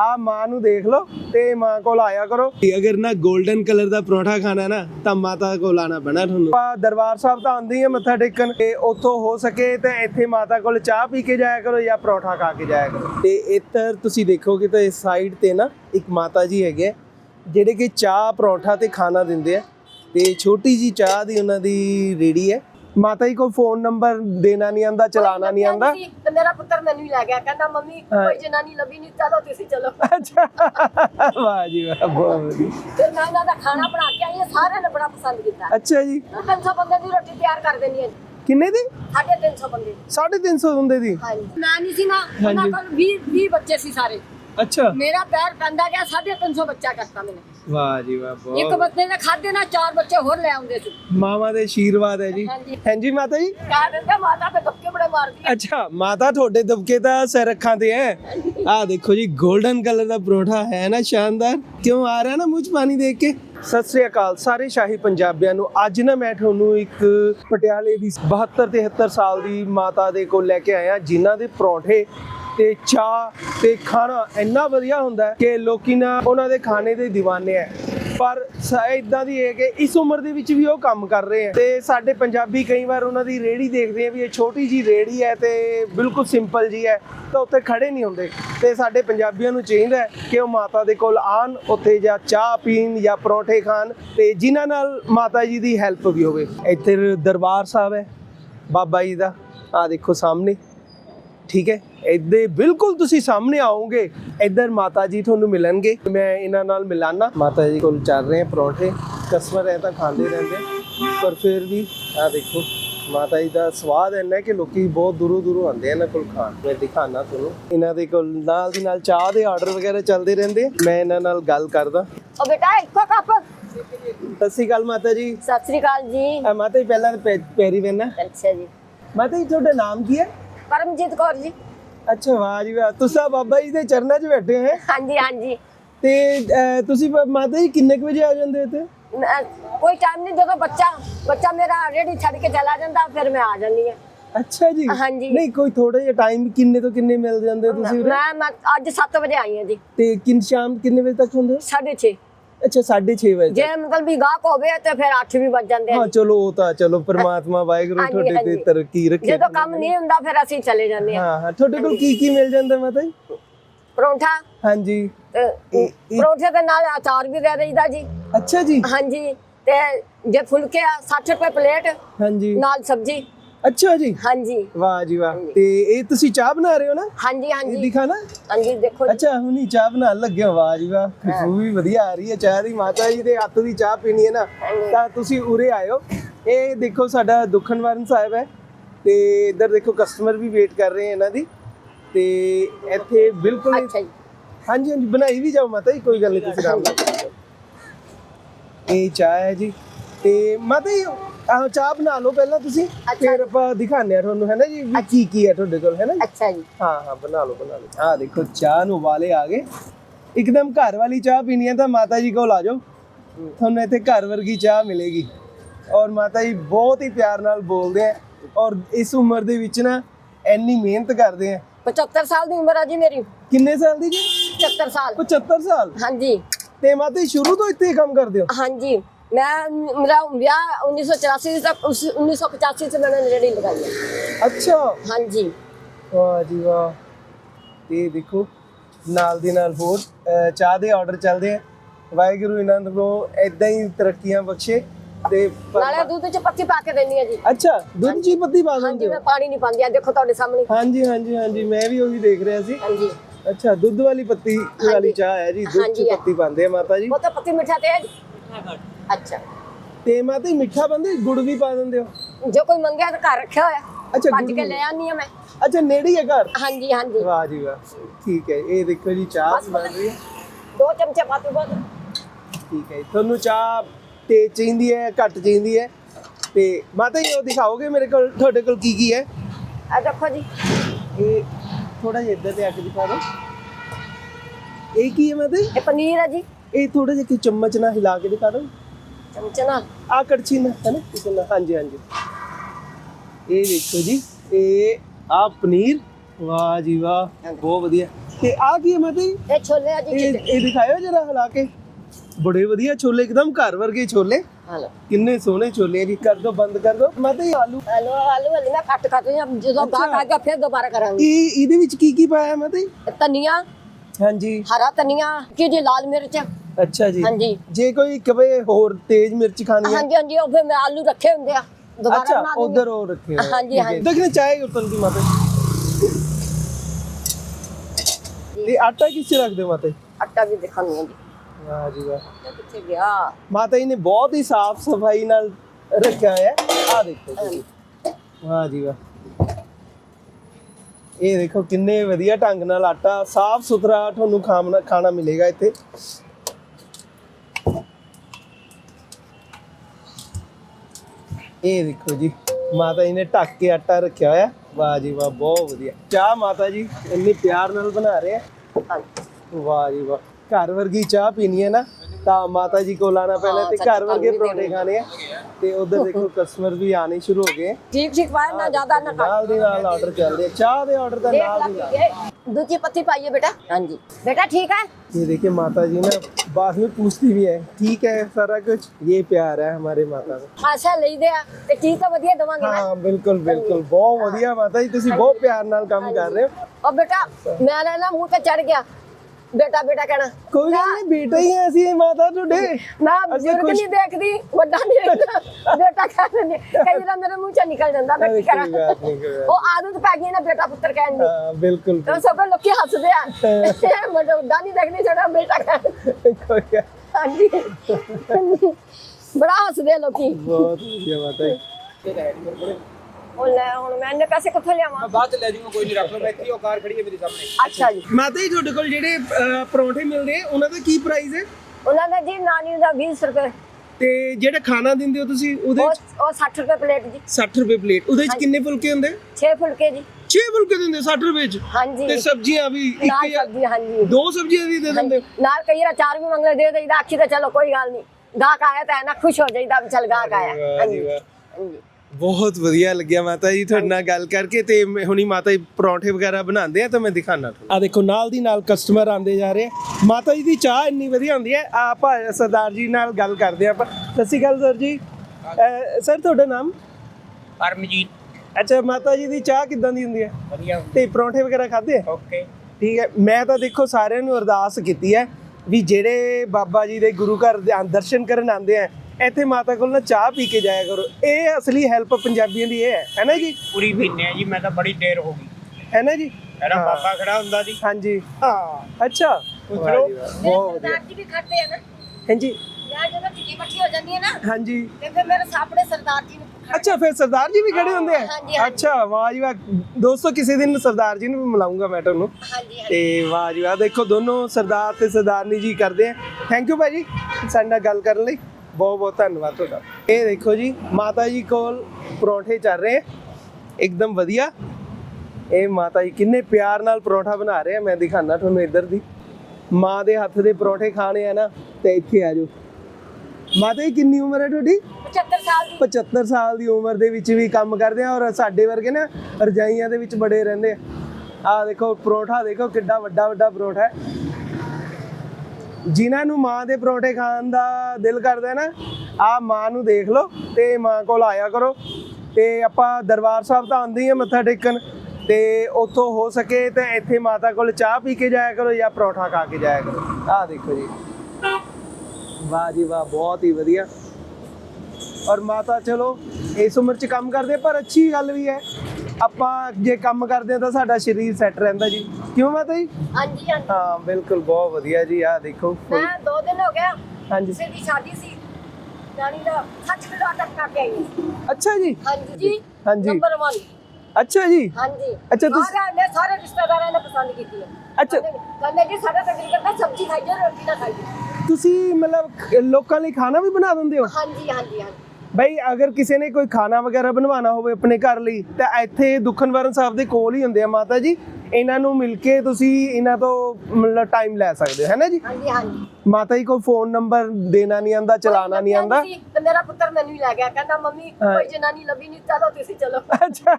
ਆ ਮਾਂ ਨੂੰ ਦੇਖ ਲਓ ਤੇ ਮਾਂ ਕੋਲ ਆਇਆ ਕਰੋ। ਅਗਰ ਨਾ 골ਡਨ ਕਲਰ ਦਾ ਪਰੌਂਠਾ ਖਾਣਾ ਨਾ ਤਾਂ ਮਾਤਾ ਕੋਲ ਆਣਾ ਪੈਣਾ ਤੁਹਾਨੂੰ। ਆਪਾਂ ਦਰਬਾਰ ਸਾਹਿਬ ਤਾਂ ਆਉਂਦੇ ਹੀ ਆ ਮੱਥਾ ਟੇਕਣ। ਤੇ ਉੱਥੋਂ ਹੋ ਸਕੇ ਤੇ ਇੱਥੇ ਮਾਤਾ ਕੋਲ ਚਾਹ ਪੀ ਕੇ ਜਾਇਆ ਕਰੋ ਜਾਂ ਪਰੌਂਠਾ ਖਾ ਕੇ ਜਾਇਆ ਕਰੋ। ਤੇ ਇੱਧਰ ਤੁਸੀਂ ਦੇਖੋਗੇ ਤਾਂ ਇਸ ਸਾਈਡ ਤੇ ਨਾ ਇੱਕ ਮਾਤਾ ਜੀ ਹੈਗੇ ਆ, ਜਿਹੜੇ ਕਿ ਚਾਹ ਪਰੌਂਠਾ ਤੇ ਖਾਣਾ ਦਿੰਦੇ ਆ। ਤੇ ਛੋਟੀ ਜੀ ਚਾਹ ਦੀ ਉਹਨਾਂ ਦੀ ਰੇੜੀ ਹੈ। ਮਾਤਾ ਜੀ ਕੋਲ ਫੋਨ ਨੰਬਰ ਦੇਣਾ ਨਹੀਂ ਆਂਦਾ ਚਲਾਣਾ ਨਹੀਂ ਆਂਦਾ ਤੇ ਮੇਰਾ ਪੁੱਤਰ ਮੈਨੂੰ ਹੀ ਲੈ ਗਿਆ ਕਹਿੰਦਾ ਮੰਮੀ। ਕੋਈ ਜਨਾਨੀ ਲੱਭੀ ਨਹੀਂ ਚਲੋ ਤੁਸੀਂ ਚਲੋ। ਅੱਛਾ। ਵਾਹ ਜੀ ਵਾਹ ਬਹੁਤ ਵਧੀਆ। ਫਿਰ ਮੈਂ ਇਹਨਾਂ ਦਾ ਖਾਣਾ ਬਣਾ ਕੇ ਆਈ ਸਾਰਿਆਂ ਨੇ ਬੜਾ ਪਸੰਦ ਕੀਤਾ। ਅੱਛਾ ਜੀ। 300 ਬੰਦੇ ਦੀ ਰੋਟੀ ਤਿਆਰ ਕਰ ਦੇਣੀ ਹੈ ਕਿੰਨੇ ਦੀ? ਸਾਢੇ 300 ਬੰਦੇ। ਦੀ 350 ਹੁੰਦੇ ਦੀ? ਹਾਂਜੀ। ਮੈਂ ਨਹੀਂ ਸੀ ਨਾ ਉਹਨਾਂ। ਕੋਲ 20 20 ਬੱਚੇ ਸੀ ਸਾਰੇ। ਅੱਛਾ। ਮੇਰਾ ਪੈਰ ਪੈਂਦਾ ਗਿਆ 350 ਬੱਚਾ ਕਰਤਾ ਮੈਨੇ। ਵਾਹ ਜੀ ਵਾਹ ਇੱਕ ਬਹੁਤ ਬੱਚੇ ਨੇ ਖਾਦੇ ਨਾ ਚਾਰ ਬੱਚੇ ਹੋਰ ਲੈ ਆਉਂਦੇ ਸੀ। ਮਾਵਾ ਦੇ ਆਸ਼ੀਰਵਾਦ ਹੈ ਜੀ। ਹਾਂਜੀ। ਹਾਂਜੀ ਮਾਤਾ ਜੀ? ਕਹਿ ਦਿੰਦੇ ਮਾਤਾ ਤੇ ਧੱਕੇ ਬੜੇ ਮਾਰਦੀ ਹੈ। ਅੱਛਾ ਮਾਤਾ ਤੁਹਾਡੇ ਦਬਕੇ ਤਾਂ ਸਿਰ ਅੱਖਾਂ ਤੇ ਹੈ। ਆ ਦੇਖੋ ਜੀ 골ਡਨ ਕਲਰ ਦਾ ਪਰੌਂਠਾ ਹੈ ਨਾ ਸ਼ਾਨਦਾਰ। ਕਿਉਂ ਆ ਰਿਹਾ ਨਾ ਮੂੰਹ 'ਚ ਪਾਣੀ ਦੇਖ ਕੇ? ਸਤਿ ਸ੍ਰੀ ਅਕਾਲ ਸਾਰੇ ਸ਼ਾਹੀ ਪੰਜਾਬੀਆਂ ਨੂੰ। ਅੱਜ ਨਾ ਮੈਂ ਤੁਹਾਨੂੰ ਇੱਕ ਪਟਿਆਲੇ ਦੀ 72 73 ਸਾਲ ਦੀ ਮਾਤਾ ਦੇ ਕੋਲ ਲੈ ਕੇ ਆਇਆ ਜਿਨ੍ਹਾਂ ਦੇ ਪਰੌਂਠੇ ਤੇ ਚਾਹ ਤੇ ਖਾਣਾ ਇੰਨਾ ਵਧੀਆ ਹੁੰਦਾ ਕਿ ਲੋਕੀ ਨਾ ਉਹਨਾਂ ਦੇ ਖਾਣੇ ਦੇ دیਵਾਨੇ ਹੈ ਪਰ ਇਦਾਂ ਦੀ ਹੈ ਕਿ ਇਸ ਉਮਰ ਦੇ ਵਿੱਚ ਵੀ ਉਹ ਕੰਮ ਕਰ ਰਹੇ ਆ। ਤੇ ਸਾਡੇ ਪੰਜਾਬੀ ਕਈ ਵਾਰ ਉਹਨਾਂ ਦੀ ਰੇੜੀ ਦੇਖਦੇ ਆ ਵੀ ਇਹ ਛੋਟੀ ਜੀ ਰੇੜੀ ਹੈ ਤੇ ਬਿਲਕੁਲ ਸਿੰਪਲ ਜੀ ਹੈ, ਤਾਂ ਉੱਥੇ ਖੜੇ ਨਹੀਂ ਹੁੰਦੇ। ਤੇ ਸਾਡੇ ਪੰਜਾਬੀਆਂ ਨੂੰ ਚਾਹੀਦਾ ਕਿ ਉਹ ਮਾਤਾ ਦੇ ਕੋਲ ਆਣ ਉੱਥੇ ਜਾਂ ਚਾਹ ਪੀਣ ਜਾਂ ਪਰੌਂਠੇ ਖਾਣ ਤੇ ਜਿਨ੍ਹਾਂ ਨਾਲ ਮਾਤਾ ਜੀ ਦੀ ਹੈਲਪ ਵੀ ਹੋਵੇ। ਇੱਥੇ ਦਰਬਾਰ ਸਾਹਿਬ ਹੈ, ਬਾਬਾ ਜੀ ਦਾ। ਆ ਦੇਖੋ ਸਾਹਮਣੇ। ਠੀਕ ਹੈ? ਇੱਦੇ ਬਿਲਕੁਲ ਤੁਸੀਂ ਸਾਹਮਣੇ ਆਓਗੇ। ਇੱਧਰ ਮਾਤਾ ਜੀ ਤੁਹਾਨੂੰ ਮਿਲਣਗੇ। ਮੈਂ ਇਹਨਾਂ ਨਾਲ ਮਿਲਾਨਾ। ਮਾਤਾ ਜੀ ਕੋਲ ਚੱਲ ਰਹੇ ਆ ਪਰੌਂਠੇ। ਕਸਟਮਰ ਐ ਤਾਂ ਖਾਂਦੇ ਰਹਿੰਦੇ। ਪਰ ਫਿਰ ਵੀ ਆ ਦੇਖੋ ਮਾਤਾ ਜੀ ਦਾ ਸਵਾਦ ਇੰਨਾ ਹੈ ਕਿ ਲੋਕੀ ਬਹੁਤ ਦੂਰੋਂ ਦੂਰੋਂ ਆਉਂਦੇ ਆ ਇਹਨਾਂ ਕੋਲ ਖਾਣ। ਮੈਂ ਦਿਖਾਣਾ ਤੁਹਾਨੂੰ। ਇਹਨਾਂ ਦੇ ਕੋਲ ਨਾਲ ਦੀ ਨਾਲ ਚਾਹ ਦੇ ਆਰਡਰ ਵਗੈਰਾ ਚੱਲਦੇ ਰਹਿੰਦੇ ਮੈਂ ਇਹਨਾਂ ਨਾਲ ਗੱਲ ਕਰਦਾ। ਉਹ ਬੇਟਾ ਇੱਕੋ ਕੱਪ। ਸਤਿ ਸ਼੍ਰੀ ਅਕਾਲ ਮਾਤਾ ਜੀ ਸਤਿ ਸ੍ਰੀ ਅਕਾਲ ਜੀ। ਮਾਤਾ ਜੀ ਪਹਿਲਾਂ ਪੈਰੀ ਵੇਨਾ। ਅੱਛਾ ਜੀ। ਮਾਤਾ ਜੀ ਤੁਹਾਡਾ ਨਾਮ ਕੀ ਹੈ? ਪਰਮਜੀਤ ਕੌਰ ਜੀ। ਅੱਛਾ ਵਾਹ ਜੀ ਵਾਹ। ਤੁਸੀਂ ਬਾਬਾ ਜੀ ਦੇ ਚਰਨਾਂ 'ਚ ਬੈਠੇ ਹੋ? ਹਾਂਜੀ ਹਾਂਜੀ। ਤੇ ਅਹ, ਤੁਸੀਂ ਬ- ਮਾਤਾ ਜੀ ਕਿੰਨੇ ਕੁ ਵਜੇ ਆ ਜਾਂਦੇ ਹੋ ਇੱਥੇ? ਮੈਂ- ਕੋਈ ਟਾਈਮ ਨਹੀਂ ਜਦੋਂ ਬੱਚਾ ਬੱਚਾ ਮੇਰਾ ਰੇੜੀ ਛੱਡ ਕੇ ਚਲਾ ਜਾਂਦਾ ਫਿਰ ਮੈਂ ਆ ਜਾਂਦੀ ਹਾਂ। ਅੱਛਾ ਜੀ। ਹਾਂਜੀ। ਨਹੀਂ ਕੋਈ ਥੋੜਾ ਜਿਹਾ ਟਾਈਮ ਕਿੰਨੇ ਤੋਂ ਕਿੰਨੇ ਮਿਲ ਜਾਂਦੇ ਹੋ ਤੁਸੀਂ ਉਰੇ? ਮੈਂ ਮੈਂ ਅੱਜ 7 ਵਜੇ ਆਈ ਹਾਂ ਜੀ। ਤੇ ਕਿੰਨ ਸ਼ਾਮ ਕਿੰਨੇ ਵਜੇ ਤੱਕ ਹੁੰਦੇ ਹੋ? 6:30 ਅੱਛਾ 6:30 ਵਜੇ ਜੇ ਮਤਲਬ ਵੀ ਗਾਹਕ ਹੋਵੇ ਤੇ ਫਿਰ 8 ਵੀ ਵੱਜ ਜਾਂਦੇ ਹਾਂ ਚਲੋ ਉਹ ਤਾਂ ਚਲੋ ਪ੍ਰਮਾਤਮਾ ਵਾਹਿਗੁਰੂ ਤੁਹਾਡੇ ਤੇ। ਤਰੱਕੀ ਰੱਖੇ। ਜਦੋਂ ਕੰਮ ਨਹੀਂ ਹੁੰਦਾ ਫਿਰ ਅਸੀਂ ਚਲੇ ਜਾਂਦੇ ਆ। ਹਾਂ ਹਾਂ ਤੁਹਾਡੇ ਕੋਲ ਕੀ ਕੀ ਮਿਲ ਜਾਂਦਾ ਮਾਤਾ ਜੀ? ਪਰੌਂਠਾ। ਹਾਂਜੀ। ਪਰੌਂਠੇ ਦੇ ਨਾਲ ਅਚਾਰ ਵੀ ਦੇ ਦਈਦਾ ਜੀ। ਅੱਛਾ ਜੀ। ਹਾਂਜੀ ਤੇ ਜੇ ਫੁਲਕੇ ਆ 60 ਰੁਪਏ ਪਲੇਟ ਹਾਂਜੀ। ਨਾਲ ਸਬਜ਼ੀ। ਅੱਛਾ ਜੀ। ਹਾਂਜੀ। ਵਾਹ ਜੀ ਵਾਹ। ਤੇ ਇਹ ਤੁਸੀਂ ਚਾਹ ਬਣਾ ਰਹੇ ਹੋ ਨਾ? ਹਾਂਜੀ ਇਹ ਹਾਂਜੀ ਦਿਖਾਣਾ ਹਾਂਜੀ ਦੇਖੋ ਜੀ। ਅੱਛਾ ਹੁਣੀ ਚਾਹ ਬਣਾਉਣ ਲੱਗੇ ਹੋ। ਵਾਹ ਜੀ ਵਾਹ। ਖੁਸ਼ਬੂ ਵੀ ਵਧੀਆ ਆ ਰਹੀ ਹੈ। ਚਾਹ ਦੀ ਮਾਤਾ ਜੀ ਦੇ ਹੱਥ ਦੀ ਚਾਹ ਪੀਣੀ ਹੈ ਨਾ ਤਾਂ ਤੁਸੀਂ ਉਰੇ ਆਇਓ। ਇਹ ਦੇਖੋ ਸਾਡਾ ਦੁਖਨਵਾਰਨ ਸਾਹਿਬ ਹੈ। ਤੇ ਇੱਧਰ ਦੇਖੋ ਕਸਟਮਰ ਵੀ ਵੇਟ ਕਰ ਰਹੇ ਹੈ ਇਹਨਾਂ ਦੀ। ਤੇ ਇੱਥੇ ਬਿਲਕੁਲ ਹੀ- ਅੱਛਾ ਜੀ। ਹਾਂਜੀ ਹਾਂਜੀ। ਬਣਾਈ ਵੀ ਜਾਓ ਮਾਤਾ ਜੀ ਕੋਈ ਗੱਲ ਨਹੀਂ ਤੁਸੀਂ ਆਰਾਮ ਨਾਲ। ਇਹ ਚਾਹ ਹੈ ਜੀ। ਤੇ ਮਾਤਾ ਜੀ ਆਹ ਚਾਹ ਬਣਾ ਲਓ ਪਹਿਲਾਂ ਤੁਸੀਂ ਫਿਰ ਆਪਾਂ ਦਿਖਾਉਂਦੇ ਆ ਤੁਹਾਨੂੰ ਹੈ ਨਾ ਜੀ ਵੀ ਕੀ ਕੀ ਹੈ ਤੁਹਾਡੇ ਕੋਲ ਹੈ ਨਾ? ਅੱਛਾ ਜੀ। ਹਾਂ ਹਾਂ ਬਣਾ ਲਓ ਬਣਾ ਲਓ। ਆ ਦੇਖੋ ਚਾਹ ਨੂੰ ਵਾਲੇ ਆ ਗਏ। ਇੱਕਦਮ ਘਰ ਵਾਲੀ ਚਾਹ ਪੀਣੀ ਹੈ ਤਾਂ ਮਾਤਾ ਜੀ ਕੋਲ ਆ ਜਾਓ। ਤੁਹਾਨੂੰ ਇੱਥੇ ਘਰ ਵਰਗੀ ਚਾਹ ਮਿਲੇਗੀ। ਔਰ ਮਾਤਾ ਜੀ ਬਹੁਤ ਹੀ ਪਿਆਰ ਨਾਲ ਬੋਲਦੇ ਆ ਔਰ ਇਸ ਉਮਰ ਦੇ ਵਿੱਚ ਨਾ ਇੰਨੀ ਮਿਹਨਤ ਕਰਦੇ ਆ 75 ਸਾਲ ਦੀ ਉਮਰ ਆ ਜੀ ਮੇਰੀ। ਕਿੰਨੇ ਸਾਲ ਦੀ ਜੀ? 75 ਸਾਲ। 75 ਸਾਲ? ਹਾਂਜੀ। ਤੇ ਮਾਤਾ ਜੀ ਸ਼ੁਰੂ ਤੋਂ ਇੱਥੇ ਹੀ ਕੰਮ ਕਰਦੇ ਹੋ? ਹਾਂਜੀ। ਮੈਂ ਮੇਰਾ ਵਿਆਹ 1984 ਤੱਕ ਉਸ 1985 से मैंने रेडी लगाई है ਅੱਛਾ हाँ जी ਵਾਹ ਜੀ ਵਾਹ ਤੇ ਦੇਖੋ ਨਾਲ ਦੀ ਨਾਲ ਹੋਰ ਅਹ, ਚਾਹ ਦੇ ਆਰਡਰ ਚੱਲਦੇ ਆ ਵਾਹਿਗੁਰੂ ਇਹਨਾਂ ਨੂੰ ਐਦਾਂ ਹੀ ਤਰੱਕੀਆਂ ਬਖਸ਼ੇ ਤੇ ਪਰ- ਨਾਲੇ ਦੁੱਧ ਚ ਪੱਤੀ ਪਾ ਕੇ ਦੇਣੀ ਹੈ ਜੀ ਅੱਛਾ ਦੁੱਧ ਜੀ ਪੱਤੀ ਪਾ ਹਾਂਜੀ ਦਿੰਦੇ ਹੋ ਮੈਂ ਪਾਣੀ ਨਹੀਂ ਪਾਉਂਦੀ ਆ ਦੇਖੋ ਤੁਹਾਡੇ ਸਾਹਮਣੇ ਹਾਂਜੀ ਹਾਂਜੀ ਹਾਂਜੀ ਮੈਂ ਵੀ ਉਹੀ ਦੇਖ ਰਿਹਾ ਸੀ ਹਾਂਜੀ ਅੱਛਾ ਦੁੱਧ ਵਾਲੀ ਪੱਤੀ ਵਾਲੀ ਚਾਹ ਹੈ ਜੀ ਦੁੱਧ ਹਾਂਜੀ, ਚ ਪੱਤੀ ਪਾਉਂਦੇ ਆ ਮਾਤਾ ਜੀ ਉਹ ਤਾਂ ਪੱਤੀ ਮਿੱਠਾ ਤੇ ਹੈ ਜੀ ਅੱਛਾ। ਤੇ ਮਾਤਾ ਜੀ ਮਿੱਠਾ ਪਾਉਂਦੇ ਗੁੜ ਵੀ ਪਾ ਦਿੰਦੇ ਹੋ। ਜੋ ਕੋਈ ਮੰਗਿਆ ਤਾਂ ਘਰ ਰੱਖਿਆ ਹੋਇਆ। ਅੱਛਾ, ਭੱਜ ਗੁੜ ਕੇ ਵੀ। ਲੈ ਆਨੀ ਆ ਮੈਂ। ਅੱਛਾ ਨੇੜੇ ਹੀ ਹੈ ਘਰ? ਹਾਂਜੀ ਹਾਂਜੀ। ਵਾਹ ਜੀ ਵਾਹ ਠੀਕ ਹੈ ਇਹ ਦੇਖੋ ਜੀ ਚਾਹ ਬਣ ਰਹੀ ਹੈ। ਦੋ ਚਮਚੇ ਪਾਤੇ ਬਸ ਠੀਕ ਹੈ ਜੀ। ਤੁਹਾਨੂੰ ਚਾਹ ਤੇ ਚਾਹੀਦੀ ਹੈ ਘੱਟ ਚਾਹੀਦੀ ਹੈ। ਤੇ ਮਾਤਾ ਜੀ ਉਹ ਦਿਖਾਓਗੇ ਮੇਰੇ ਕੋਲ ਤੁਹਾਡੇ ਕੋਲ ਕੀ ਕੀ ਹੈ? ਆ ਦੇਖੋ ਜੀ। ਇਹ ਥੋੜਾ ਜਿਹਾ ਇੱਧਰ ਤੇ ਆ ਕੇ ਦਿਖਾ ਦਿਓ। ਇਹ ਕੀ ਹੈ ਮਾਤਾ ਜੀ? ਇਹ ਪਨੀਰ ਹੈ ਜੀ। ਇਹ ਥੋੜਾ ਜਿਹਾ ਕਿ ਚਮਚ ਨਾਲ ਹਿਲਾ ਕੇ ਦਿਖਾ ਦਿਓ। ਚਮਚੇ ਨਾਲ। ਆ ਕੜਛੀ ਨਾਲ ਹੈ ਨਾ? ਇਸ ਨਾਲ ਹਾਂਜੀ ਹਾਂਜੀ। ਇਹ ਦੇਖੋ ਜੀ ਇਹ ਆ ਪਨੀਰ। ਵਾਹ ਜੀ ਵਾਹ ਬਹੁਤ ਵਧੀਆ। ਤੇ ਆ ਕੀ ਹੈ ਮਾਤਾ ਜੀ? ਇਹ ਛੋਲੇ ਆ ਜੀ ਇਹ ਚਿੱਟੇ ਇਹ ਦਿਖਾਇਓ ਜਰਾ ਹਿਲਾ ਕੇ। ਬੜੇ ਵਧੀਆ ਛੋਲੇ ਇੱਕਦਮ ਘਰ ਵਰਗੇ ਛੋਲੇ। ਹਲੋ। ਕਿੰਨੇ ਸੋਹਣੇ ਛੋਲੇ ਜੀ ਕਰ ਦੋ ਬੰਦ ਕਰ ਦੋ। ਮਾਤਾ ਜੀ ਆਲੂ। ਹਲੋ ਆਲੂ ਹਲੇ ਮੈਂ ਕੱਟ ਕੱਟ ਜਦੋਂ ਗਾਹਕ ਆ ਗਿਆ ਫਿਰ ਦੁਬਾਰਾ ਕਰਾਂਗੇ। ਇਹ ਇਹਦੇ ਵਿੱਚ ਕੀ ਕੀ ਪਾਇਆ ਮਾਤਾ ਜੀ? ਧਨੀਆ ਹਾਂਜੀ। ਹਰਾ ਧਨੀਆ ਕੀ ਜੀ ਲਾਲ ਮਿਰਚ। ਅੱਛਾ ਜੀ। ਹਾਂਜੀ। ਜੇ ਕੋਈ ਕਵੇ ਹੋਰ ਤੇਜ਼ ਮਿਰਚ ਖਾਣੀ ਹੈ। ਹਾਂਜੀ ਹਾਂਜੀ ਉਹ ਫਿਰ ਮੈਂ ਆਲੂ ਰੱਖੇ ਹੁੰਦੇ ਆ। ਦੁਬਾਰਾ ਅੱਛਾ ਬਣਾ ਉਧਰ ਉਹ ਰੱਖੇ ਹੋਏ। ਹਾਂਜੀ, ਠੀਕ ਹੈ। ਹਾਂਜੀ। ਉਤਲ ਦੀ ਮਾਤਾ ਇਹ ਆਟਾ ਕਿਸ ਚ ਰੱਖਦੇ ਹੋ ਮਾਤਾ? ਆਟਾ ਵੀ ਦਿਖਾਉਂਦੀ ਹਾਂ ਜੀ। ਵਾਹ ਜੀ ਵਾਹ। ਇਹ ਕਿੱਥੇ ਗਿਆ? ਮਾਤਾ ਜੀ ਨੇ ਬਹੁਤ ਹੀ ਸਾਫ਼ ਸਫ਼ਾਈ ਨਾਲ ਰੱਖਿਆ ਹੋਇਆ ਆ ਦੇਖੋ ਤੁਸੀਂ। ਵਾਹ ਜੀ ਵਾਹ। ਇਹ ਦੇਖੋ ਕਿੰਨੇ ਵਧੀਆ ਢੰਗ ਨਾਲ ਆਟਾ ਸਾਫ਼ ਸੁਥਰਾ ਤੁਹਾਨੂੰ ਖਾਣਾ ਖਾਣਾ ਮਿਲੇਗਾ ਇੱਥੇ। ਇਹ ਦੇਖੋ ਜੀ ਮਾਤਾ ਜੀ ਨੇ ਢੱਕ ਕੇ ਆਟਾ ਰੱਖਿਆ ਹੋਇਆ। ਵਾਹ ਜੀ ਵਾਹ ਬਹੁਤ ਵਧੀਆ। ਚਾਹ ਮਾਤਾ ਜੀ ਇੰਨੀ ਪਿਆਰ ਨਾਲ ਬਣਾ ਰਹੇ ਆ। ਵਾਹ ਜੀ ਵਾਹ। ਘਰ ਵਰਗੀ ਚਾਹ ਪੀਣੀ ਹੈ ਨਾ ਤਾਂ ਮਾਤਾ ਜੀ ਕੋਲ ਆਣਾ ਪੈਣਾ ਤੇ ਘਰ ਵਰਗੇ ਪਰੌਂਠੇ ਖਾਣੇ ਆ। ਤੇ ਉਧਰ ਦੇਖੋ ਕਸਟਮਰ ਵੀ ਆਣੇ ਸ਼ੁਰੂ ਹੋ ਗਏ। ਠੀਕ ਠੀਕ ਪਾਇਆ ਨਾ ਜ਼ਿਆਦਾ ਨਾ ਘੱਟ ਨਾਲ ਦੀ ਨਾਲ ਆਰਡਰ ਚੱਲਦੇ ਆ। ਚਾਹ ਦੇ ਆਰਡਰ ਦਾ ਨਾਲ ਦੀ ਨਾਲ। पीजिए दूसरी पत्ती पाइए बेटा हाँ जी बेटा ठीक है ये देखिए माता जी ना बाद में पूछती भी है ठीक है सारा कुछ ये प्यार है हमारे माता का ਅੱਛਾ ਲਈਦੇ ਆ ਤੇ ਚੀਜ਼ ਤਾਂ ਵਧੀਆ ਦਵਾਂਗੇ ਨਾ ਹਾਂ ਬਿਲਕੁਲ ਬਿਲਕੁਲ ਬਹੁਤ ਵਧੀਆ ਮਾਤਾ ਜੀ ਤੁਸੀਂ ਬਹੁਤ ਪਿਆਰ ਨਾਲ ਕੰਮ ਕਰ ਰਹੇ ਹੋ ਉਹ ਬੇਟਾ ਮੈਂ ਨਾ ਮੂੰਹ ਤੇ ਚੜ ਗਿਆ ਬੇਟਾ ਬੇਟਾ ਕਹਿਣਾ। ਕੋਈ ਗੱਲ ਨਹੀਂ ਬੇਟਾ ਹੀ ਹੈ ਅਸੀਂ ਮਾਤਾ ਤੁਹਾਡੇ। ਅਸੀਂ ਬਜ਼ੁਰਗ ਨਹੀਂ ਦੇਖਦੀ ਵੱਡਾ ਨਹੀਂ ਦੇਖਦਾ। ਬੇਟਾ ਕਹਿੰਦੇ ਕਈ ਵਾਰ ਮੇਰੇ ਮੂੰਹ ਚੋਂ ਨਿਕਲ ਜਾਂਦਾ ਮੈਂ ਕੀ ਕਰਾਂ? ਬਾਤ ਬਾਤ ਉਹ ਆਦਤ ਪੈ ਗਈ ਨਾ ਬੇਟਾ ਪੁੱਤਰ ਕਹਿਣ ਦੀ। ਹਾਂ ਬਿਲकुल ਤਾਂ ਸਭ ਲੋਕੀ ਹੱਸਦੇ ਆ। ਮੈਂ ਵੱਡਾ ਨਹੀਂ ਦੇਖਦੀ ਛੋਟਾ ਬੇਟਾ ਕੋਈ ਗੱਲ- ਹਾਂਜੀ। ਬੜਾ ਹੱਸਦੇ ਆ ਲੋਕੀ। ਬਹੁਤ ਵਧੀਆ ਮਾਤਾ ਜੀ। ਉਹ ਲੈ ਹੁਣ ਮੈਂ ਇੰਨੇ ਪੈਸੇ ਕਿੱਥੋਂ ਲਿਆਵਾਂ? ਬਾਅਦ ਚ ਲੈ ਜਾਊਂਗਾ ਕੋਈ ਨਹੀਂ ਰੱਖ ਲਓ। ਮੈਂ ਇੱਥੇ ਹੀ ਉਹ ਕਾਰ ਖੜੀ ਹੈ ਮੇਰੇ ਸਾਹਮਣੇ। ਅੱਛਾ ਜੀ। ਮਾਤਾ ਜੀ ਤੁਹਾਡੇ ਕੋਲ ਜਿਹੜੇ ਅਹ, ਪਰੌਂਠੇ ਮਿਲਦੇ ਆ ਉਹਨਾਂ ਦਾ ਕੀ ਪ੍ਰਾਈਸ ਹੈ? ਉਹਨਾਂ ਦਾ ਜੀ ਨਾਨੀ ਦਾ 20 ਰੁਪਏ। ਤੇ ਜਿਹੜਾ ਖਾਣਾ ਦਿੰਦੇ ਹੋ ਤੁਸੀਂ ਉਹਦੇ ਉਹ ਵਿੱਚ ਉਹ 60 ਰੁਪਏ ਪਲੇਟ ਜੀ। 60 ਰੁਪਏ ਪਲੇਟ। ਉਹਦੇ ਵਿੱਚ ਕਿੰਨੇ ਫੁਲਕੇ ਹੁੰਦੇ? 6 ਫੁਲਕੇ ਜੀ। 6 ਫੁਲਕੇ ਦਿੰਦੇ 60 ਰੁਪਏ ਚ? ਹਾਂਜੀ। ਤੇ ਸਬਜ਼ੀਆਂ ਵੀ ਇੱਕ ਨਾਲ ਜਾਂ ਸਬਜ਼ੀ ਹਾਂਜੀ। ਦੋ ਸਬਜ਼ੀਆਂ ਵੀ ਦੇ ਦਿੰਦੇ ਹੋ? ਨਾਲ ਕਈ ਚਾਰ ਵੀ ਮੰਗਲੇ ਦੇ ਦੇਈਦਾ ਆਖੀ ਤਾਂ ਚਲੋ ਕੋਈ ਗੱਲ ਨਹੀਂ। ਗਾਹਕ ਆਇਆ ਤਾਂ ਖੁਸ਼ ਹੋ ਜਾਈਦਾ ਵੀ ਚਲ ਗਾਹਕ ਆਇਆ। ਵਾਹ ਜੀ ਹਾਂਜੀ। ਵਾਹ। ਹਾਂਜੀ ਬਹੁਤ ਵਧੀਆ ਲੱਗਿਆ ਮਾਤਾ ਜੀ ਤੁਹਾਡੇ ਨਾਲ ਗੱਲ ਕਰਕੇ ਤੇ ਮੈਂ ਹੁਣੀ ਮਾਤਾ ਜੀ ਪਰੌਂਠੇ ਵਗੈਰਾ ਬਣਾਉਂਦੇ ਆ ਤਾਂ ਮੈਂ ਦਿਖਾਣਾ ਤੁਹਾਨੂੰ। ਆ ਦੇਖੋ ਨਾਲ ਦੀ ਨਾਲ ਕਸਟਮਰ ਆਉਂਦੇ ਜਾ ਰਹੇ ਆ। ਮਾਤਾ ਜੀ ਦੀ ਚਾਹ ਇੰਨੀ ਵਧੀਆ ਹੁੰਦੀ ਹੈ ਆਪਾਂ ਸਰਦਾਰ ਜੀ ਨਾਲ ਗੱਲ ਕਰਦੇ ਆ ਆਪਾਂ। ਸਤਿ ਸ਼੍ਰੀ ਅਕਾਲ ਸਰ ਜੀ। ਸਰ ਤੁਹਾਡਾ ਨਾਮ? ਪਰਮਜੀਤ। ਅੱਛਾ ਮਾਤਾ ਜੀ ਦੀ ਚਾਹ ਕਿੱਦਾਂ ਦੀ ਹੁੰਦੀ ਹੈ? ਵਧੀਆ ਤੇ ਪਰੌਂਠੇ ਵਗੈਰਾ ਖਾਦੇ ਆ? ਓਕੇ। ਠੀਕ ਹੈ ਮੈਂ ਤਾਂ ਦੇਖੋ ਸਾਰਿਆਂ ਨੂੰ ਅਰਦਾਸ ਕੀਤੀ ਹੈ ਵੀ ਜਿਹੜੇ ਬਾਬਾ ਜੀ ਦੇ ਗੁਰੂ ਘਰ ਦੇ ਆਂ- ਦਰਸ਼ਨ ਕਰਨ ਆਉਂਦੇ ਆ ਇੱਥੇ ਮਾਤਾ ਕੋਲ ਨਾ ਚਾਹ ਪੀ ਕੇ ਜਾਇਆ ਕਰੋ। ਇਹ ਅਸਲੀ ਹੈਲਪ ਪੰਜਾਬੀਆਂ ਦੀ ਇਹ ਹੈ। ਹੈ ਨਾ ਜੀ? ਪੂਰੀ ਮਹੀਨੇ ਆ ਜੀ ਮੈਂ ਤਾਂ ਬੜੀ ਦੇਰ ਹੋ ਗਈ। ਹੈ ਨਾ ਜੀ? ਹਾਂ। ਪਾਪਾ ਖੜਾ ਹੁੰਦਾ ਸੀ ਹਾਂਜੀ। ਹਾਂ। ਅੱਛਾ। ਪੁੱਛ ਲਓ। ਜੀ ਬਹੁਤ ਵਧੀਆ ਸਰਦਾਰ ਜੀ ਵੀ ਖੜਦੇ ਆ ਨਾ। ਹਾਂਜੀ। ਮੈਂ ਜਦੋਂ ਢਿੱਲੀ ਮੱਠੀ ਹੋ ਜਾਂਦੀ ਹੈ ਨਾ ਹਾਂਜੀ। ਤੇ ਫਿਰ ਮੇਰੇ ਸਾਹਮਣੇ ਸਰਦਾਰ ਜੀ ਨੂੰ ਅੱਛਾ ਫਿਰ ਸਰਦਾਰ ਜੀ ਵੀ ਖੜੇ ਹੁੰਦੇ ਆ? ਹਾਂਜੀ, ਹਾਂਜੀ। ਅੱਛਾ ਵਾਹ ਜੀ ਵਾਹ। ਦੋਸਤੋ ਕਿਸੇ ਦਿਨ ਸਰਦਾਰ ਜੀ ਨੂੰ ਵੀ ਮਿਲਾਉਂਗਾ ਮੈਂ ਤੁਹਾਨੂੰ। ਹਾਂਜੀ ਤੇ ਵਾਹ ਜੀ ਵਾਹ। ਦੇਖੋ ਦੋਨੋਂ ਸਰਦਾਰ ਤੇ ਸਰਦਾਰਨੀ ਜੀ ਕਰਦੇ ਆ। ਥੈਂਕ ਯੂ ਭਾਜੀ ਸਾਡੇ ਨਾਲ ਗੱਲ ਕਰਨ ਲਈ। ਬਹੁਤ ਬਹੁਤ ਧੰਨਵਾਦ ਤੁਹਾਡਾ। ਇਹ ਦੇਖੋ ਜੀ ਮਾਤਾ ਜੀ ਕੋਲ ਪਰੌਂਠੇ ਚੱਲ ਰਹੇ ਆ। ਇੱਕਦਮ ਵਧੀਆ। ਇਹ ਮਾਤਾ ਜੀ ਕਿੰਨੇ ਪਿਆਰ ਨਾਲ ਪਰੌਂਠਾ ਬਣਾ ਰਹੇ ਆ ਮੈਂ ਦਿਖਾਣਾ ਤੁਹਾਨੂੰ ਇੱਧਰ ਦੀ। ਮਾਂ ਦੇ ਹੱਥ ਦੇ ਪਰੌਂਠੇ ਖਾਣੇ ਆ ਨਾ ਤੇ ਇੱਥੇ ਆ ਜਾਓ। ਮਾਤਾ ਜੀ ਕਿੰਨੀ ਉਮਰ ਹੈ ਤੁਹਾਡੀ? 75 ਸਾਲ ਦੀ। 75 ਸਾਲ ਦੀ ਉਮਰ ਦੇ ਵਿੱਚ ਵੀ ਕੰਮ ਕਰਦੇ ਆ ਔਰ ਸਾਡੇ ਵਰਗੇ ਨਾ ਰਜਾਈਆਂ ਦੇ ਵਿੱਚ ਬੜੇ ਰਹਿੰਦੇ ਆ। ਆਹ ਦੇਖੋ ਪਰੌਂਠਾ ਦੇਖੋ ਕਿੱਡਾ ਵੱਡਾ ਵੱਡਾ ਪਰੌਂਠਾ ਹੈ। ਜਿਨ੍ਹਾਂ ਨੂੰ ਮਾਂ ਦੇ ਪਰੌਂਠੇ ਖਾਣ ਦਾ ਦਿਲ ਕਰਦਾ ਨਾ ਆ ਮਾਂ ਨੂੰ ਦੇਖ ਲਓ ਤੇ ਮਾਂ ਕੋਲ ਆਇਆ ਕਰੋ। ਤੇ ਆਪਾਂ ਦਰਬਾਰ ਸਾਹਿਬ ਤਾਂ ਆਉਂਦੇ ਹੀ ਆ ਮੱਥਾ ਟੇਕਣ, ਤੇ ਉੱਥੋਂ ਹੋ ਸਕੇ ਤੇ ਇੱਥੇ ਮਾਤਾ ਕੋਲ ਚਾਹ ਪੀ ਕੇ ਜਾਇਆ ਕਰੋ ਜਾਂ ਪਰੌਂਠਾ ਖਾ ਕੇ ਜਾਇਆ ਕਰੋ। ਆਹ ਦੇਖੋ ਜੀ। ਵਾਹ ਜੀ ਵਾਹ, ਬਹੁਤ ਹੀ ਵਧੀਆ। ਔਰ ਮਾਤਾ, ਚਲੋ, ਇਸ ਉਮਰ 'ਚ ਕੰਮ ਕਰਦੇ ਪਰ ਅੱਛੀ ਗੱਲ ਵੀ ਹੈ। ਆਪਾਂ ਜੇ ਕੰਮ ਕਰਦੇ ਹਾਂ ਤਾਂ ਸਾਡਾ ਸਰੀਰ ਸੈੱਟ ਰਹਿੰਦਾ ਜੀ। ਕਿਉਂ ਮਾਤਾ ਜੀ? ਹਾਂਜੀ ਹਾਂਜੀ। ਹਾਂ ਬਿਲਕੁਲ ਬਹੁਤ ਵਧੀਆ ਜੀ ਆਹ ਦੇਖੋ ਮੈਂ ਦੋ ਦਿਨ ਹੋ ਗਿਆ ਹਾਂਜੀ। ਕਿਸੇ ਦੀ ਸ਼ਾਦੀ ਸੀ। ਨਾਨੀ ਦਾ 60 ਕਿਲੋ ਆਟਾ ਪਕਾ ਕੇ ਆਈ ਅੱਛਾ ਜੀ। ਹਾਂਜੀ ਜੀ ਹਾਂਜੀ। ਨੰਬਰ 1 ਅੱਛਾ ਜੀ। ਹਾਂਜੀ। ਅੱਛਾ, ਤੁਸੀਂ- ਸਾਰਿਆਂ ਨੇ ਸਾਰੇ ਰਿਸ਼ਤੇਦਾਰਾਂ ਨੇ ਪਸੰਦ ਕੀਤੀ ਹੈ। ਅੱਛਾ। ਕਹਿੰਦੇ- ਕਹਿੰਦੇ ਜੀ ਸਾਡਾ ਤਾਂ ਦਿਲ ਕਰਦਾ ਸਬਜ਼ੀ ਖਾਈ ਜਾਓ ਰੋਟੀ ਨਾ ਖਾਈ ਜਾਓ ਤੁਸੀਂ ਮਤਲਬ ਖ- ਲੋਕਾਂ ਲਈ ਖਾਣਾ ਵੀ ਬਣਾ ਦਿੰਦੇ ਹੋ? ਹਾਂਜੀ ਹਾਂਜੀ ਹਾਂਜੀ। ਬਈ ਅਗਰ ਕਿਸੇ ਨੇ ਕੋਈ ਖਾਣਾ ਵਗੈਰਾ ਬਣਵਾਉਣਾ ਹੋਵੇ ਆਪਣੇ ਘਰ ਲਈ ਤਾਂ ਇੱਥੇ ਦੁਖਨਵਰਨ ਸਾਹਿਬ ਦੇ ਕੋਲ ਹੀ ਹੁੰਦੇ ਆ ਮਾਤਾ ਜੀ। ਇਹਨਾਂ ਨੂੰ ਮਿਲ ਕੇ ਤੁਸੀਂ ਇਹਨਾਂ ਤੋਂ ਮਤਲਬ ਟਾਈਮ ਲੈ ਸਕਦੇ ਹੋ ਹੈ ਨਾ ਜੀ? ਹਾਂਜੀ ਹਾਂਜੀ। ਮਾਤਾ ਜੀ ਕੋਈ ਫੋਨ ਨੰਬਰ ਦੇਣਾ ਨਹੀਂ ਆਂਦਾ ਚਲਾਣਾ ਨਹੀਂ ਆਂਦਾ ਸੀ, ਤੇ ਮੇਰਾ ਪੁੱਤਰ ਮੈਨੂੰ ਹੀ ਲੈ ਗਿਆ ਕਹਿੰਦਾ ਮੰਮੀ ਹਾਂ। ਕੋਈ ਜਨਾਨੀ ਲੱਭੀ ਨਹੀਂ ਚਲੋ ਤੁਸੀਂ ਚਲੋ। ਅੱਛਾ।